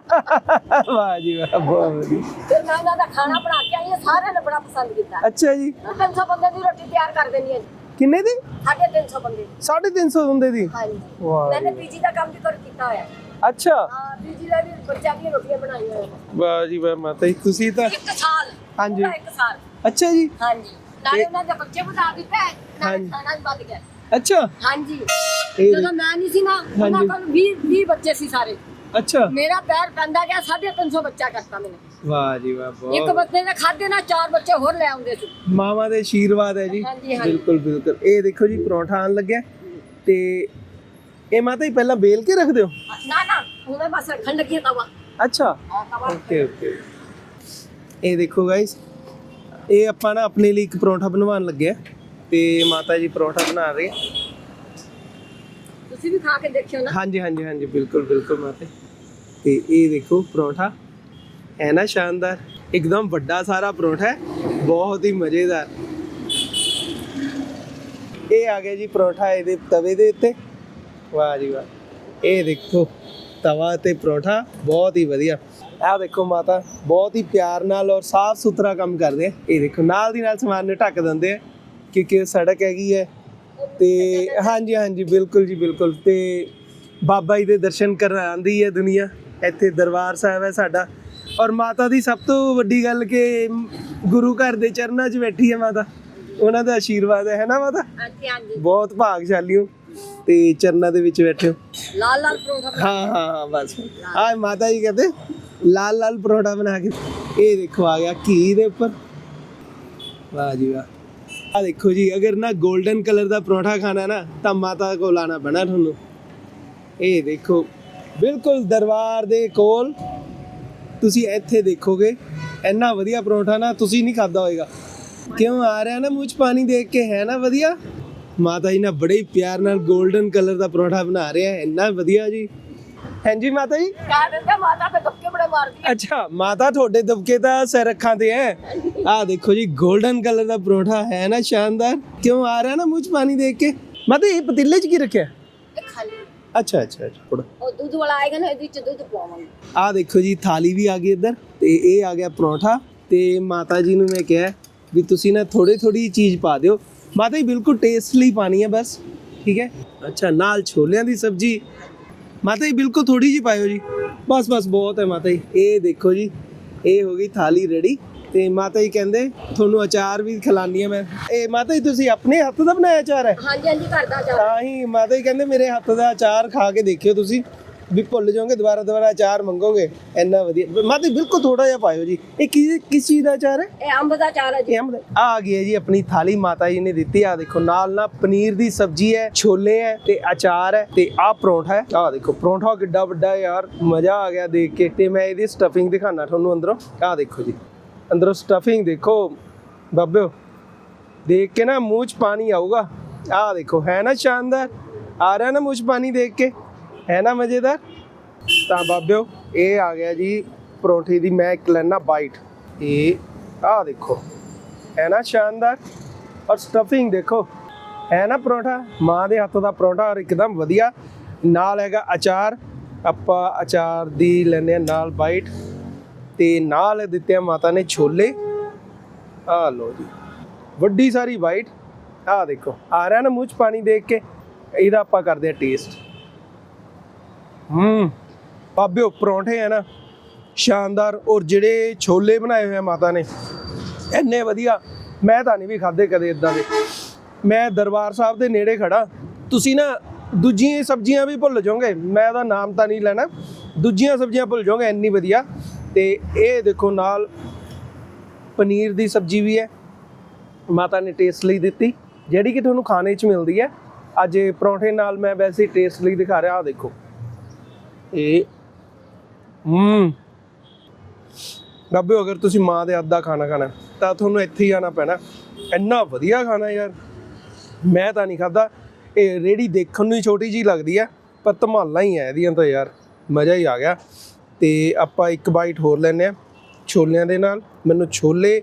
ਵਾਹ ਜੀ ਵਾਹ ਬਹੁਤ ਵਧੀਆ। ਫਿਰ ਮੈਂ ਇਹਨਾਂ ਦਾ ਖਾਣਾ ਬਣਾ ਕੇ ਆਈ ਹਾਂ, ਸਾਰਿਆਂ ਨੇ ਬੜਾ ਪਸੰਦ ਕੀਤਾ। ਅੱਛਾ ਜੀ। 300 ਬੰਦੇ ਦੀ ਰੋਟੀ ਤਿਆਰ ਕਰ ਦੇਣੀ ਹੈ ਜੀ। ਕਿੰਨੇ ਦੀ? ਸਾਢੇ 300 ਬੰਦੇ। ਦੀ 350 ਹੁੰਦੇ ਦੀ? ਹਾਂਜੀ। ਵਾਹ ਜੀ। ਪੀਜੀ ਦਾ ਕੰਮ ਵੀ ਕਰ ਕੀਤਾ ਹੋਇਆ। ਅੱਛਾ। ਹਾਂ ਪੀਜੀ ਦਾ ਵੀ ਬੱਚਿਆਂ ਦੀਆਂ ਰੋਟੀਆਂ ਬਣਾਈਆਂ ਹੋਈਆਂ। ਵਾਹ ਜੀ ਵਾਹ ਮਾਤਾ ਜੀ ਤੁਸੀਂ ਤਾਂ ਇੱਕ ਸਾਲ। ਹਾਂਜੀ। ਇੱਕ ਸਾਲ। ਅੱਛਾ ਜੀ। ਹਾਂਜੀ। ਨਾਲੇ ਉਹਨਾਂ ਦੇ ਬੱਚੇ ਬਤਾ ਦਿੱਤੇ ਨਾਲੇ। ਖਾਣਾ ਵੀ ਵੱਧ ਗਿਆ। ਅੱਛਾ। ਹਾਂਜੀ। ਜਦੋਂ ਮੈਂ ਨਹੀਂ ਸੀ ਨਾ ਉਹਨਾਂ। ਕੋਲ 20 20 ਬੱਚੇ ਸੀ ਸਾਰੇ। ਅੱਛਾ। ਮੇਰਾ ਪੈਰ ਪੈਂਦਾ ਗਿਆ 350 ਬੱਚਾ ਕਰਤਾ ਮੈਨੇ। ਵਾਹ ਜੀ ਵਾਹ ਇੱਕ ਬਹੁਤ ਬੱਚੇ ਨੇ ਖਾਦੇ ਨਾ ਚਾਰ ਬੱਚੇ ਹੋਰ ਲੈ ਆਉਂਦੇ ਸੀ। ਮਾਵਾਂ ਦੇ ਆਸ਼ੀਰਵਾਦ ਹੈ ਜੀ। ਹਾਂਜੀ, ਹਾਂਜੀ। ਬਿਲਕੁਲ ਬਿਲਕੁਲ। ਇਹ ਦੇਖੋ ਜੀ ਪਰੌਂਠਾ ਆਣ ਲੱਗਿਆ ਤੇ ਇਹ ਮਾਤਾ ਜੀ ਪਹਿਲਾਂ ਬੇਲ ਕੇ ਰੱਖਦੇ ਹੋ? ਨਾ ਨਾ ਉਹਨੇ ਬਸ ਰੱਖਣ ਲੱਗੀ ਤਵਾ। ਅੱਛਾ। ਤਵਾ ਓਕੇ ਓਕੇ। ਇਹ ਦੇਖੋ ਗਾਇਸ ਇਹ ਆਪਾਂ ਨਾ ਆਪਣੇ ਲਈ ਇੱਕ ਪਰੌਂਠਾ ਬਣਵਾਉਣ ਲੱਗੇ ਆ ਤੇ ਮਾਤਾ ਜੀ ਪਰੌਂਠਾ ਬਣਾ ਰਹੇ ਆ। ਤੁਸੀਂ ਵੀ ਖਾ ਕੇ ਦੇਖਿਓ ਨਾ। ਹਾਂਜੀ ਹਾਂਜੀ ਹਾਂਜੀ ਬਿਲਕੁਲ ਬਿਲਕੁਲ ਮਾਤੇ ਤੇ ਇਹ ਦੇਖੋ ਪਰੌਂਠਾ। ਹੈ ਨਾ ਸ਼ਾਨਦਾਰ, ਇੱਕਦਮ ਵੱਡਾ ਸਾਰਾ ਪਰੌਂਠਾ ਹੈ, ਬਹੁਤ ਹੀ ਮਜ਼ੇਦਾਰ। ਇਹ ਆ ਗਿਆ ਜੀ ਪਰੌਂਠਾ ਇਹਦੇ ਤਵੇ ਦੇ ਉੱਤੇ। ਵਾਹ ਜੀ ਵਾਹ। ਇਹ ਦੇਖੋ, ਤਵਾ ਤੇ ਪਰੌਂਠਾ, ਬਹੁਤ ਹੀ ਵਧੀਆ। ਆਹ ਦੇਖੋ ਮਾਤਾ, ਬਹੁਤ ਹੀ ਪਿਆਰ ਨਾਲ ਔਰ ਸਾਫ਼ ਸੁਥਰਾ ਕੰਮ ਕਰਦੇ ਆ। ਇਹ ਦੇਖੋ, ਨਾਲ ਦੀ ਨਾਲ ਸਮਾਨ ਨੂੰ ਢੱਕ ਦਿੰਦੇ ਆ, ਕਿਉਂਕਿ ਸੜਕ ਹੈਗੀ ਹੈ। ਤੇ ਹਾਂਜੀ ਹਾਂਜੀ, ਬਿਲਕੁਲ ਜੀ, ਬਿਲਕੁਲ। ਤੇ ਬਾਬਾ ਜੀ ਦੇ ਦਰਸ਼ਨ ਕਰਨ ਆਂਦੀ ਹੈ ਦੁਨੀਆ। ਇੱਥੇ ਦਰਬਾਰ ਸਾਹਿਬ ਹੈ ਸਾਡਾ। ਔਰ ਮਾਤਾ ਦੀ ਸਭ ਤੋਂ ਵੱਡੀ ਗੱਲ ਕਿ ਗੁਰੂ ਘਰ ਦੇ ਚਰਨਾਂ 'ਚ ਬੈਠੀ ਹੈ ਮਾਤਾ। ਉਹਨਾਂ ਦਾ ਆਸ਼ੀਰਵਾਦ ਹੈ ਹੈ ਨਾ ਮਾਤਾ? ਹਾਂਜੀ ਹਾਂਜੀ। ਬਹੁਤ ਭਾਗਸ਼ਾਲੀ ਹੋ ਤੇ ਚਰਨਾਂ ਦੇ ਵਿੱਚ ਬੈਠੇ ਹੋ। ਲਾਲ ਲਾਲ ਪਰੌਂਠਾ ਬਣਾ- ਹਾਂ ਹਾਂ ਹਾਂ ਬਸ। ਆ ਮਾਤਾ ਜੀ ਕਹਿੰਦੇ ਲਾਲ ਲਾਲ ਪਰੌਂਠਾ ਬਣਾ ਕੇ। ਇਹ ਦੇਖੋ ਆ ਗਿਆ ਘੀ ਦੇ ਉੱਪਰ। ਵਾਹ ਜੀ ਵਾਹ। ਆ ਦੇਖੋ ਜੀ ਅਗਰ ਨਾ 골ਡਨ ਕਲਰ ਦਾ ਪਰੌਂਠਾ ਖਾਣਾ ਨਾ ਤਾਂ ਮਾਤਾ ਕੋਲ ਆਣਾ ਪੈਣਾ ਤੁਹਾਨੂੰ। ਇਹ ਦੇਖੋ ਬਿਲਕੁਲ ਦਰਬਾਰ ਦੇ ਕੋਲ ਤੁਸੀਂ ਇੱਥੇ ਦੇਖੋਗੇ ਇੰਨਾ ਵਧੀਆ ਪਰੌਂਠਾ ਨਾ ਤੁਸੀਂ ਨਹੀਂ ਖਾਦਾ ਹੋਏਗਾ। ਕਿਉਂ ਆ ਰਿਹਾ ਨਾ ਮੂੰਹ 'ਚ ਪਾਣੀ ਦੇਖ ਕੇ ਹੈ ਨਾ ਵਧੀਆ? ਮਾਤਾ ਜੀ ਨਾ ਬੜੇ ਹੀ ਪਿਆਰ ਨਾਲ 골ਡਨ ਕਲਰ ਦਾ ਪਰੌਂਠਾ ਬਣਾ ਰਹੇ ਆ ਇੰਨਾ ਵਧੀਆ ਜੀ। ਹਾਂਜੀ ਮਾਤਾ ਜੀ? ਕਹਿ ਦਿੰਦੇ ਮਾਤਾ ਤੇ ਧੱਕੇ ਬੜੇ ਮਾਰਦੀ ਹੈ ਅੱਛਾ ਮਾਤਾ ਤੁਹਾਡੇ ਦਬਕੇ ਤਾਂ ਸਿਰ ਅੱਖਾਂ ਤੇ ਹੈ। ਆ ਦੇਖੋ ਜੀ 골ਡਨ ਕਲਰ ਦਾ ਪਰੌਂਠਾ ਹੈ ਨਾ ਸ਼ਾਨਦਾਰ। ਕਿਉਂ ਆ ਰਿਹਾ ਨਾ ਮੂੰਹ 'ਚ ਪਾਣੀ ਦੇਖ ਕੇ? ਮਾਤਾ ਇਹ ਪਤੀਲੇ 'ਚ ਕੀ ਰੱਖਿਆ? ਅੱਛਾ ਅੱਛਾ ਥੋੜਾ ਉਹ ਦੁੱਧ ਵਾਲਾ ਆਏਗਾ ਨਾ ਇਹਦੇ ਵਿੱਚ ਦੁੱਧ ਪਵਾਵਾਂਗੇ ਆ ਦੇਖੋ ਜੀ ਥਾਲੀ ਵੀ ਆ ਗਈ ਇੱਧਰ ਤੇ ਇਹ ਆ ਗਿਆ ਪਰੌਂਠਾ ਤੇ ਮਾਤਾ ਜੀ ਨੂੰ ਮੈਂ ਕਿਹਾ ਵੀ ਤੁਸੀਂ ਨਾ ਥੋੜੀ ਥੋੜੀ ਚੀਜ਼ ਪਾ ਦਿਓ। ਮਾਤਾ ਜੀ ਬਿਲਕੁਲ ਟੇਸਟ ਲਈ ਪਾਣੀ ਹੈ ਬਸ ਠੀਕ ਹੈ? ਅੱਛਾ ਨਾਲ ਛੋਲਿਆਂ ਦੀ ਸਬਜ਼ੀ। ਮਾਤਾ ਜੀ ਬਿਲਕੁਲ ਥੋੜੀ ਜੀ ਪਾਇਓ ਜੀ। ਬਸ ਬਸ ਬਹੁਤ ਹੈ ਮਾਤਾ ਜੀ। ਇਹ ਦੇਖੋ ਜੀ ਇਹ ਹੋ ਗਈ ਥਾਲੀ ਰੈਡੀ। ਤੇ ਮਾਤਾ ਜੀ ਕਹਿੰਦੇ ਤੁਹਾਨੂੰ ਅਚਾਰ ਵੀ ਖਿਲਾਨੀ ਹੈ ਮੈਂ। ਇਹ ਮਾਤਾ ਜੀ ਤੁਸੀਂ ਆਪਣੇ ਹੱਥ ਦਾ ਬਣਾਇਆ ਅਚਾਰ ਹੈ? ਹਾਂਜੀ ਹਾਂਜੀ ਘਰ ਦਾ ਜਾ ਤਾਂ ਹੀ ਮਾਤਾ ਜੀ ਕਹਿੰਦੇ ਮੇਰੇ ਹੱਥ ਦਾ ਅਚਾਰ ਖਾ ਕੇ ਦੇਖਿਓ ਤੁਸੀਂ ਵੀ ਭੁੱਲ ਜਾਓਗੇ ਦੁਬਾਰਾ ਦੁਬਾਰਾ ਅਚਾਰ ਮੰਗੋਗੇ ਇੰਨਾ ਵਧੀਆ। ਮਾਤਾ ਜੀ ਬਿਲਕੁਲ ਥੋੜਾ ਜਿਹਾ ਪਾਇਓ ਜੀ। ਇਹ ਕੀ ਕਿਸ ਚੀਜ਼ ਦਾ ਅਚਾਰ ਹੈ? ਇਹ ਅੰਬ ਦਾ ਚਾਰ ਹੈ ਜੀ। ਇਹ ਅੰਬ ਦਾ ਆ ਆ ਗਈ ਹੈ ਜੀ ਆਪਣੀ ਥਾਲੀ ਮਾਤਾ ਜੀ ਨੇ ਦਿੱਤੀ। ਆ ਦੇਖੋ ਨਾਲ ਨਾਲ ਪਨੀਰ ਦੀ ਸਬਜ਼ੀ ਹੈ ਛੋਲੇ ਹੈ ਤੇ ਅਚਾਰ ਹੈ ਤੇ ਆ ਪਰੌਂਠਾ ਹੈ। ਆ ਦੇਖੋ ਪਰੌਂਠਾ ਕਿੱਡਾ ਵੱਡਾ ਹੈ ਯਾਰ ਮਜ਼ਾ ਆ ਗਿਆ ਦੇਖ ਕੇ ਤੇ ਮੈਂ ਇਹਦੀ ਸਟਫਿੰਗ ਦਿਖਾਣਾ ਤੁਹਾਨੂੰ ਅੰਦਰੋਂ। ਆ ਦੇਖੋ ਜੀ। ਅੰਦਰੋਂ ਸਟਫਿੰਗ ਦੇਖੋ, ਬਾਬਿਓ। ਦੇਖ ਕੇ ਨਾ ਮੂੰਹ 'ਚ ਪਾਣੀ ਆਊਗਾ। ਆਹ ਦੇਖੋ, ਹੈ ਨਾ ਸ਼ਾਨਦਾਰ? ਆ ਰਿਹਾ ਨਾ ਮੂੰਹ 'ਚ ਪਾਣੀ ਦੇਖ ਕੇ? ਹੈ ਨਾ ਮਜ਼ੇਦਾਰ? ਤਾਂ ਬਾਬਿਓ, ਇਹ ਆ ਗਿਆ ਜੀ ਪਰੌਂਠੇ ਦੀ ਮੈਂ ਇੱਕ ਲੈਣਾ ਬਾਈਟ ਇਹ ਆਹ ਦੇਖੋ, ਹੈ ਨਾ ਸ਼ਾਨਦਾਰ? ਔਰ ਸਟਫਿੰਗ ਦੇਖੋ, ਹੈ ਨਾ ਪਰੌਂਠਾ? ਮਾਂ ਦੇ ਹੱਥ ਦਾ ਪਰੌਂਠਾ ਔਰ ਇੱਕਦਮ ਵਧੀਆ। ਨਾਲ ਹੈਗਾ ਅਚਾਰ। ਆਪਾਂ ਅਚਾਰ ਦੀ ਲੈਂਦੇ ਆ ਨਾਲ ਬਾਈਟ ਤੇ ਨਾਲ ਦਿੱਤੇ ਮਾਤਾ ਨੇ ਛੋਲੇ। ਆ ਲੋ ਜੀ। ਵੱਡੀ ਸਾਰੀ ਵਾਈਟ ਆ ਦੇਖੋ, ਆ ਰਿਹਾ ਨਾ ਮੂੰਹ 'ਚ ਪਾਣੀ ਦੇਖ ਕੇ। ਇਹਦਾ ਆਪਾਂ ਕਰਦੇ ਆ ਟੇਸਟ ਹੂੰ, ਬਾਬਿਓ ਪਰੌਂਠੇ ਆ ਨਾ। ਸ਼ਾਨਦਾਰ। ਔਰ ਜਿਹੜੇ ਛੋਲੇ ਬਣਾਏ ਹੋਏ ਆ ਮਾਤਾ ਨੇ, ਇੰਨੇ ਵਧੀਆ। ਮੈਂ ਤਾਂ ਨਹੀਂ ਵੀ ਖਾਦੇ ਕਦੇ ਇਦਾਂ ਦੇ। ਮੈਂ ਦਰਬਾਰ ਸਾਹਿਬ ਦੇ ਨੇੜੇ ਖੜਾ ਤੁਸੀਂ ਨਾ ਦੂਜੀਆਂ ਸਬਜ਼ੀਆਂ ਵੀ ਭੁੱਲ ਜਾਓਗੇ। ਮੈਂ ਉਹਦਾ ਨਾਮ ਤਾਂ ਨਹੀਂ ਲੈਣਾ। ਦੂਜੀਆਂ ਸਬਜ਼ੀਆਂ ਭੁੱਲ ਜਾਓਗੇ, ਇੰਨੀ ਵਧੀਆ। ਤੇ ਇਹ ਦੇਖੋ ਨਾਲ ਪਨੀਰ ਦੀ ਸਬਜ਼ੀ ਵੀ ਹੈ। ਮਾਤਾ ਨੇ ਟੇਸਟ ਲਈ ਦਿੱਤੀ। ਜਿਹੜੀ ਕਿ ਤੁਹਾਨੂੰ ਖਾਣੇ 'ਚ ਮਿਲਦੀ ਹੈ। ਅੱਜ ਪਰੌਂਠੇ ਨਾਲ ਮੈਂ ਵੈਸੇ ਟੇਸਟ ਲਈ ਦਿਖਾ ਰਿਹਾ ਆ ਦੇਖੋ। ਇਹ ਹੂੰ। ਗੱਬੇ ਅਗਰ ਤੁਸੀਂ ਮਾਂ ਦੇ ਹੱਥ ਦਾ ਖਾਣਾ ਖਾਣਾ ਤਾਂ ਤੁਹਾਨੂੰ ਇੱਥੇ ਹੀ ਆਣਾ ਪੈਣਾ। ਇੰਨਾ ਵਧੀਆ ਖਾਣਾ ਯਾਰ। ਮੈਂ ਤਾਂ ਨਹੀਂ ਖਾਦਾ ਇਹ ਰੇੜੀ ਦੇਖਣ ਨੂੰ ਹੀ ਛੋਟੀ ਜੀ ਲੱਗਦੀ ਆ ਪਰ ਧਮਾਲਾਂ ਹੀ ਆ ਇਹਦੀਆਂ ਤਾਂ ਯਾਰ। ਮਜ਼ਾ ਹੀ ਆ ਗਿਆ। ਤੇ ਆਪਾਂ ਇੱਕ ਬਾਈਟ ਹੋਰ ਲੈਨੇ ਆ ਛੋਲਿਆਂ ਦੇ ਨਾਲ। ਮੈਨੂੰ ਛੋਲੇ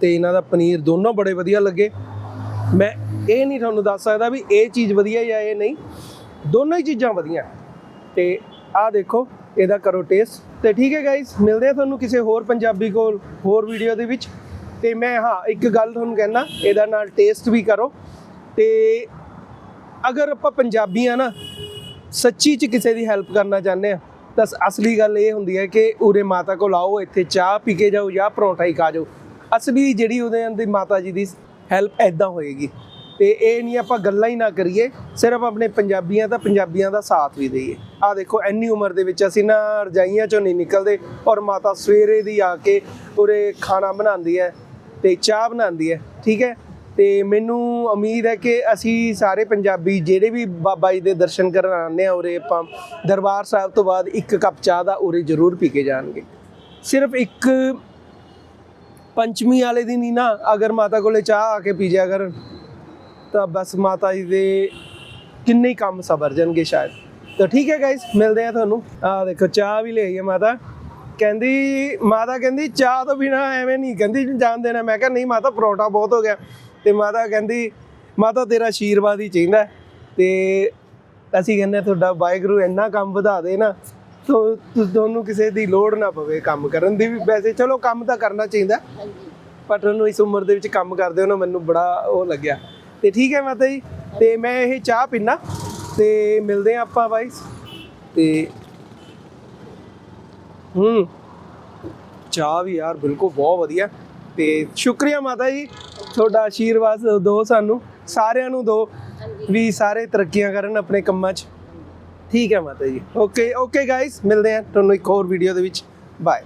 ਤੇ ਇਹਨਾਂ ਦਾ ਪਨੀਰ ਦੋਨੋਂ ਬੜੇ ਵਧੀਆ ਲੱਗੇ। ਮੈਂ ਇਹ ਨਹੀਂ ਤੁਹਾਨੂੰ ਦੱਸ ਸਕਦਾ ਵੀ ਇਹ ਚੀਜ਼ ਵਧੀਆ ਜਾਂ ਇਹ ਨਹੀਂ। ਦੋਨੋਂ ਹੀ ਚੀਜ਼ਾਂ ਵਧੀਆ। ਤੇ ਆਹ ਦੇਖੋ, ਇਹਦਾ ਕਰੋ ਟੇਸਟ ਤੇ ਠੀਕ ਹੈ ਗਾਇਸ ਮਿਲਦੇ ਆ ਤੁਹਾਨੂੰ ਕਿਸੇ ਹੋਰ ਪੰਜਾਬੀ ਕੋਲ, ਹੋਰ ਵੀਡੀਓ ਦੇ ਵਿੱਚ। ਤੇ ਮੈਂ ਹਾਂ, ਇੱਕ ਗੱਲ ਤੁਹਾਨੂੰ ਕਹਿਣਾ ਇਹਦਾ ਨਾਲ ਟੇਸਟ ਵੀ ਕਰੋ। ਤੇ ਅਗਰ ਆਪਾਂ ਪੰਜਾਬੀ ਆ ਨਾ, ਸੱਚੀ ਚ ਕਿਸੇ ਦੀ ਹੈਲਪ ਕਰਨਾ ਚਾਹੁੰਦੇ ਆ ਤਾਂ ਅਸਲੀ ਗੱਲ ਇਹ ਹੁੰਦੀ ਹੈ ਕਿ ਉਰੇ ਮਾਤਾ ਕੋਲ ਆਓ, ਇੱਥੇ ਚਾਹ ਪੀ ਕੇ ਜਾਓ ਜਾਂ ਪਰੌਂਠਾ ਹੀ ਖਾ ਜਾਓ। ਅਸਲੀ ਜਿਹੜੀ ਉਹਦੇ ਅੰਦਰ ਮਾਤਾ ਜੀ ਦੀ ਹੈਲਪ ਐਦਾਂ ਹੋਏਗੀ। ਤੇ ਇਹ ਨਹੀਂ ਆਪਾਂ ਗੱਲਾਂ ਹੀ ਨਾ ਕਰੀਏ, ਸਿਰਫ ਆਪਣੇ ਪੰਜਾਬੀਆਂ ਤਾਂ ਪੰਜਾਬੀਆਂ ਦਾ ਸਾਥ ਵੀ ਦਈਏ। ਆ ਦੇਖੋ, ਇੰਨੀ ਉਮਰ ਦੇ ਵਿੱਚ ਅਸੀਂ ਨਾ ਰਜਾਈਆਂ ਚੋਂ ਨਹੀਂ ਨਿਕਲਦੇ ਔਰ ਮਾਤਾ ਸਵੇਰੇ ਦੀ ਆ ਕੇ ਉਰੇ ਖਾਣਾ ਬਣਾਉਂਦੀ ਹੈ ਤੇ ਚਾਹ ਬਣਾਉਂਦੀ ਹੈ, ਠੀਕ ਹੈ? ਤੇ ਮੈਨੂੰ ਉਮੀਦ ਹੈ ਕਿ ਅਸੀਂ ਸਾਰੇ ਪੰਜਾਬੀ ਜਿਹੜੇ ਵੀ ਬਾਬਾ ਜੀ ਦੇ ਦਰਸ਼ਨ ਕਰਨ ਆਉਂਦੇ ਆ ਉਰੇ, ਆਪਾਂ ਦਰਬਾਰ ਸਾਹਿਬ ਤੋਂ ਬਾਅਦ ਇੱਕ ਕੱਪ ਚਾਹ ਦਾ ਉਰੇ ਜ਼ਰੂਰ ਪੀ ਕੇ ਜਾਣਗੇ। ਸਿਰਫ ਇੱਕ ਪੰਚਮੀ ਵਾਲੇ ਦਿਨ ਹੀ ਨਾ, ਅਗਰ ਮਾਤਾ ਕੋਲੇ ਚਾਹ ਆ ਕੇ ਪੀ ਜਿਆ ਕਰਨ, ਤਾਂ ਬਸ ਮਾਤਾ ਜੀ ਦੇ ਕਿੰਨੇ ਹੀ ਕੰਮ ਸਬਰ ਜਾਣਗੇ ਸ਼ਾਇਦ। ਤਾਂ ਠੀਕ ਹੈ ਗਾਇਸ ਮਿਲਦੇ ਆ ਤੁਹਾਨੂੰ। ਆ ਦੇਖੋ, ਚਾਹ ਵੀ ਲਈ ਹੈ ਮਾਤਾ। ਕਹਿੰਦੀ ਮਾਤਾ ਕਹਿੰਦੀ, ਚਾਹ ਤੋਂ ਬਿਨਾ ਐਵੇਂ ਨਹੀਂ, ਕਹਿੰਦੀ ਜਾਣ ਦੇਣਾ। ਮੈਂ ਕਿਹਾ, ਨਹੀਂ ਮਾਤਾ, ਪਰੌਂਠਾ ਬਹੁਤ ਹੋ ਗਿਆ। ਤੇ ਮਾਤਾ ਕਹਿੰਦੀ, ਮਾਤਾ, ਤੇਰਾ ਆਸ਼ੀਰਵਾਦ ਹੀ ਚਾਹੀਦਾ ਹੈ। ਤੇ ਅਸੀਂ ਕਹਿੰਦੇ ਤੁਹਾਡਾ ਵਾਹਿਗੁਰੂ ਇੰਨਾ ਕੰਮ ਵਧਾ ਦੇ ਨਾ, ਤੋ ਤੁਹਾਨੂੰ ਕਿਸੇ ਦੀ ਲੋੜ ਨਾ ਪਵੇ ਕੰਮ ਕਰਨ ਦੀ ਵੀ। ਵੈਸੇ ਚਲੋ, ਕੰਮ ਤਾਂ ਕਰਨਾ ਚਾਹੀਦਾ ਪਰ ਤੁਹਾਨੂੰ ਇਸ ਉਮਰ ਦੇ ਵਿੱਚ ਕੰਮ ਕਰਦੇ ਹੋ ਨਾ ਮੈਨੂੰ ਬੜਾ ਉਹ ਲੱਗਿਆ। ਤੇ ਠੀਕ ਹੈ ਮਾਤਾ ਜੀ, ਤੇ ਮੈਂ ਇਹ ਚਾਹ ਪੀਣਾ ਤੇ ਮਿਲਦੇ ਆ ਆਪਾਂ ਬਾਈ ਤੇ ਹੂੰ, ਚਾਹ ਵੀ ਯਾਰ ਬਿਲਕੁਲ ਬਹੁਤ ਵਧੀਆ। ਤੇ ਸ਼ੁਕਰੀਆ ਮਾਤਾ ਜੀ, ਤੁਹਾਡਾ ਆਸ਼ੀਰਵਾਦ ਦਿਓ ਸਾਨੂੰ, ਸਾਰਿਆਂ ਨੂੰ ਦਿਓ ਵੀ ਸਾਰੇ ਤਰੱਕੀਆਂ ਕਰਨ ਆਪਣੇ ਕੰਮਾਂ 'ਚ। ਠੀਕ ਹੈ ਮਾਤਾ ਜੀ। ਓਕੇ ਓਕੇ ਗਾਇਸ ਮਿਲਦੇ ਹਾਂ ਤੁਹਾਨੂੰ ਇੱਕ ਹੋਰ ਵੀਡੀਓ ਦੇ ਵਿੱਚ। ਬਾਏ